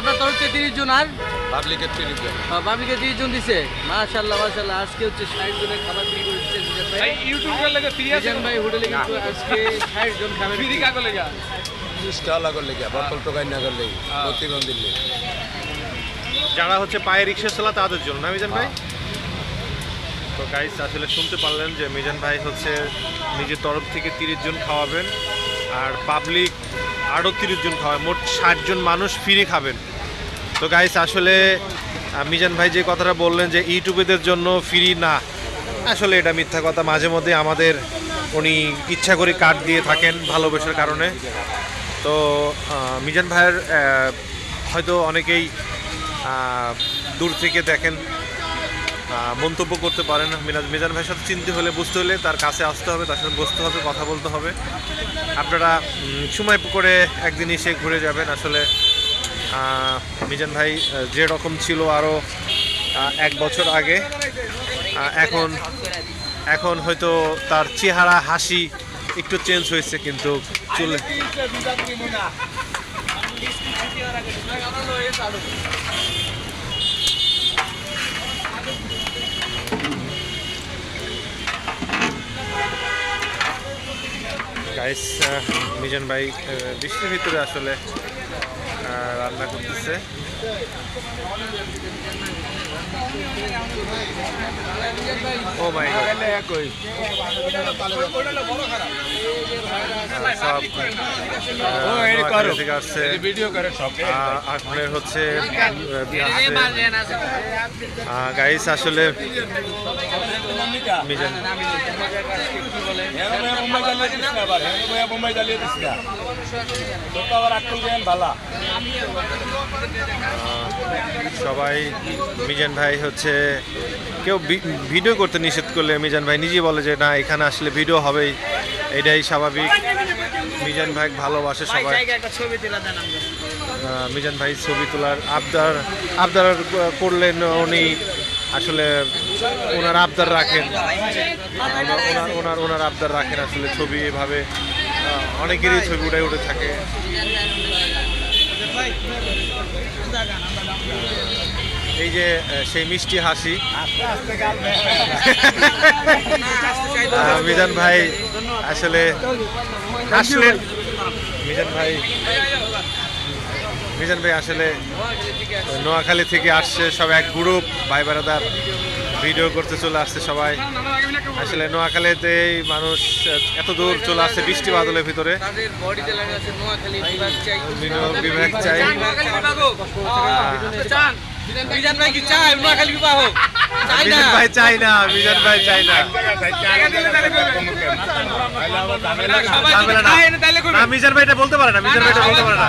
আপনার তরফ থেকে তিরিশ জন আর? পাবলিকের তিরিশ জন। পাবলিকে তিরিশ জন দিছে? মাশাল্লাহ মাশাল্লাহ আজকে হচ্ছে ষাট জনের খাবার ফ্রি করে দিচ্ছেন ভাই। ইউটিউবের লাগে ফ্রি আছে ভাই হোটেলে কিন্তু আজকে ষাট জন খাবার ফ্রি কাগজ লেগা স্টল আগর লেগে বোতল টোকাই না করলে। প্রতিবন্ধী লেগে। যারা হচ্ছে পায়ে রিক্সা চালা তাদের জন্য না মিজান ভাই? তো গাইস আসলে শুনতে পারলেন যে মিজান ভাই হচ্ছে নিজের তরফ থেকে তিরিশ জন খাওয়াবেন আর পাবলিক আরও তিরিশ জন খাওয়াবেন মোট ষাট জন মানুষ ফিরে খাবেন। তো গাইস আসলে মিজান ভাই যে কথাটা বললেন যে ইউটিউবেদের জন্য ফ্রি না, আসলে এটা মিথ্যা কথা। মাঝে মধ্যে আমাদের উনি ইচ্ছা করে কাট দিয়ে থাকেন ভালোবাসার কারণে। তো মিজান ভাইয়ের হয়তো অনেকেই দূর থেকে দেখেন মন্তব্য করতে পারেন। মিনাজ মিজান ভাইয়ের সাথে চিনতে হলে, বুঝতে হলে তার কাছে আসতে হবে, তার সাথে বসতে হবে, কথা বলতে হবে। আপনারা সময় করে একদিন এসে ঘুরে যাবেন। আসলে মিজান ভাই আহ, যে রকম ছিল আরও এক বছর আগে এখন এখন হয়তো তার চেহারা হাসি একটু চেঞ্জ হয়েছে কিন্তু চলে। গাইস মিজান ভাই বৃষ্টির ভিতরে আসলে রান্না করতেছে। Oh my god. সব থেকে আসছে। সব। আহ, হচ্ছে গাইস আসলে মিজান জ্বালিয়ে দিস না তোর তো আবার আটকল গেন ভালা। সবাই মিজান ভাই হচ্ছে কেউ ভিডিও করতে নিষেধ করলে মিজান ভাই নিজেই বলে যে না এখানে আসলে ভিডিও হবেই। এটাই স্বাভাবিক। মিজান ভাই ভালোবাসে সবাই। মিজান ভাই ছবি তোলার আবদার আবদার করলেন উনি। আসলে ওনার আবদার রাখেন। ওনার- ওনার ওনার আবদার রাখেন আসলে ছবি এভাবে অনেকেরই ছবি উঠে উঠে থাকে। এই যে সেই মিষ্টি হাসি। মিজান ভাই আসলে আসলেন মিজান ভাই মিজান ভাই আসলে নোয়াখালী থেকে আসছে সব এক গ্রুপ ভাই বেড়াদার ভিডিও করতে চলে আসছে সবাই। আসলে নোয়াখালীতে মানুষ এত দূর চলে আসছে বৃষ্টি বাদলের ভিতরে। বিভাগ চাই। মিজান ভাই কি নোয়াখালী মিজান ভাই চাই না মিজান ভাই চাই না। ঝামেলা না। না, মিজান ভাই এটা বলতে পারে না মিজান ভাই এটা বলতে পারে না।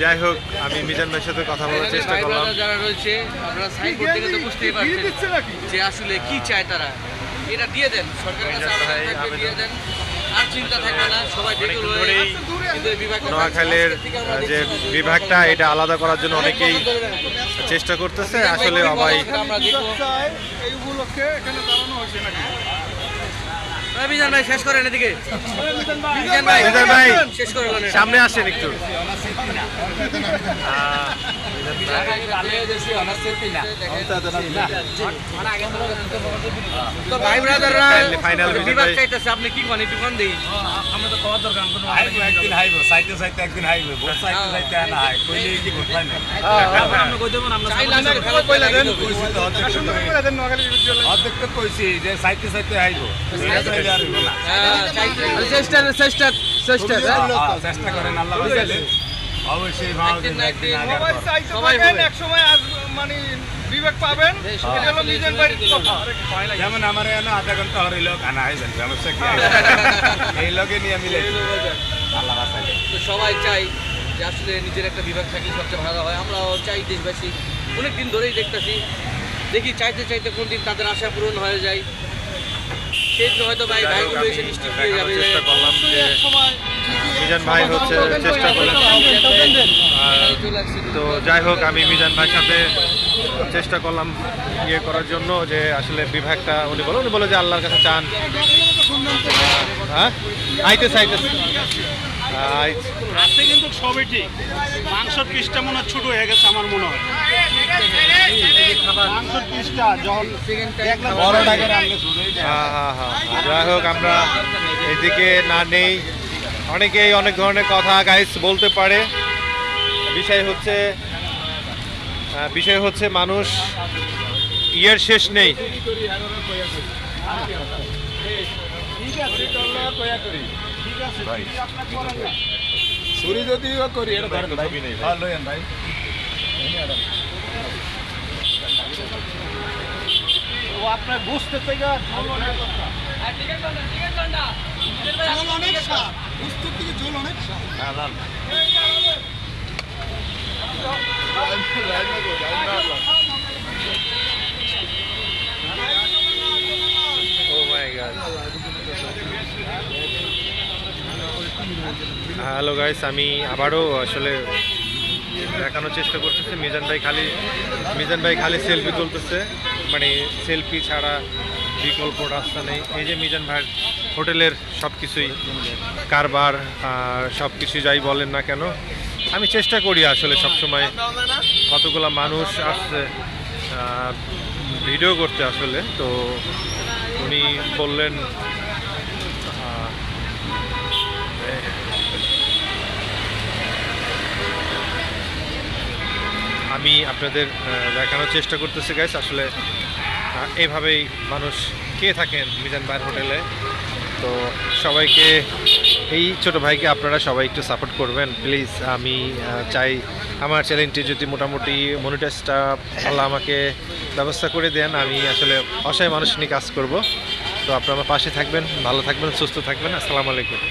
যাই হোক আমি মিজান ভাইয়ের সাথে কথা বলার চেষ্টা করলাম। যারা রয়েছে আপনারা সাইনবোর্ড থেকে তো বুঝতেই পারছেন যে আসলে কি চায় তারা। এটা দিয়ে দেন সরকারের কাছে দিয়ে দেন। আর চিন্তা থাকবে না সবাই এই বিভাগটা নোয়াখালীর যে বিভাগটা এটা আলাদা করার জন্য অনেকেই চেষ্টা করতেছে। আসলে সবাই আমরা দেখব। এই উপলক্ষে এখানে দাঁড়ানো হয়েছে নাকি? এই বিজান ভাই শেষ করেন এদিকে। বিজন ভাই বিজন ভাই শেষ করে নেন সামনে আসেন একটু। তো ভাই ব্রাদাররা বিভাগ চাইতেছে আপনি কি কোন একটু একদিন হাইবো সাইতে সাইতে একদিন হাইবো ভোট সাইতে সাইতে না হাই কইলে কি ভোট পাই না চাইলাম না খালি কইলা দেন কইছি তো অর্ধেক তো কইছি যে সাইতে সাইতে হাইবো হ্যাঁ, চেষ্টা চেষ্টা চেষ্টা হ্যাঁ, হ্যাঁ, চেষ্টা করেন আল্লাহ অবশ্যই ভালো একদিন হবে। মানে বিবেক পাবেন এটা হলো নিজের বাড়ির কথা। যেমন আমার এখানে আধা ঘণ্টা হরিল খানা হয়ে যাবে সমস্যা কি? এই লগে নিয়ে মিলে। আল্লাহ তো সবাই চাই যে আসলে নিজের একটা বিভাগ থাকলে সবচেয়ে ভালো হয়। আমরাও চাই দেশবাসী। অনেক দিন ধরেই দেখতেছি। দেখি চাইতে চাইতে কোন দিন তাদের আশা পূরণ হয়ে যায়। সেই জন্য হয়তো ভাই ভাইগুলো এসে নিশ্চিত হয়ে যাবে মিজান ভাই হচ্ছে চেষ্টা করলেন। আর তো যাই হোক আমি মিজান ভাইয়ের সাথে চেষ্টা করলাম ইয়ে করার জন্য যে আসলে বিভাগটা উনি বলে উনি বলে যে আল্লাহর কাছে চান। হ্যাঁ? আইতেছে আইতেছে। আইতেছে। কিন্তু সবই ঠিক। মাংসের পিসটা মনে হয় ছোট হয়ে গেছে আমার মনে হয়। মাংসের পিসটা যখন যাই হোক আমরা এদিকে না নেই। অনেকেই অনেক ধরনের কথা গাইস বলতে পারে। বিষয় হচ্ছে বিষয় হচ্ছে মানুষ ইয়ের শেষ নেই। চুরি যদি করি এটা ধরেন ভাই। হ্যাঁ ভাই। ও আপনার বুঝতে থেকে অনেক সাপ বুঝতে থেকে জল অনেক সাপ oh my god hello guys আমি আবারও আসলে দেখানোর চেষ্টা করতেছি। মিজান ভাই খালি মিজান ভাই খালি সেলফি তুলতেছে। মানে সেলফি ছাড়া বিকল্প রাস্তা নেই। এই যে মিজান ভাই হোটেলের সব কিছুই কারবার সব কিছু যাই বলেন না কেন আমি চেষ্টা করি আসলে সবসময় কতগুলো মানুষ আসছে ভিডিও করতে আসলে। তো উনি বললেন আমি আপনাদের দেখানোর চেষ্টা করতেছি গাইস আসলে এভাবেই মানুষ খেয়ে থাকেন মিজান হোটেলে। তো সবাইকে এই ছোট ভাইকে আপনারা সবাই একটু সাপোর্ট করবেন। প্লিজ আমি চাই আমার চ্যানেলটি যদি মোটামুটি মনিটাইজটা আল্লাহ আমাকে ব্যবস্থা করে দেন। আমি আসলে অসহায় মানুষ নিয়ে কাজ করব। তো আপনারা আমার পাশে থাকবেন, ভালো থাকবেন, সুস্থ থাকবেন। আসসালামু আলাইকুম।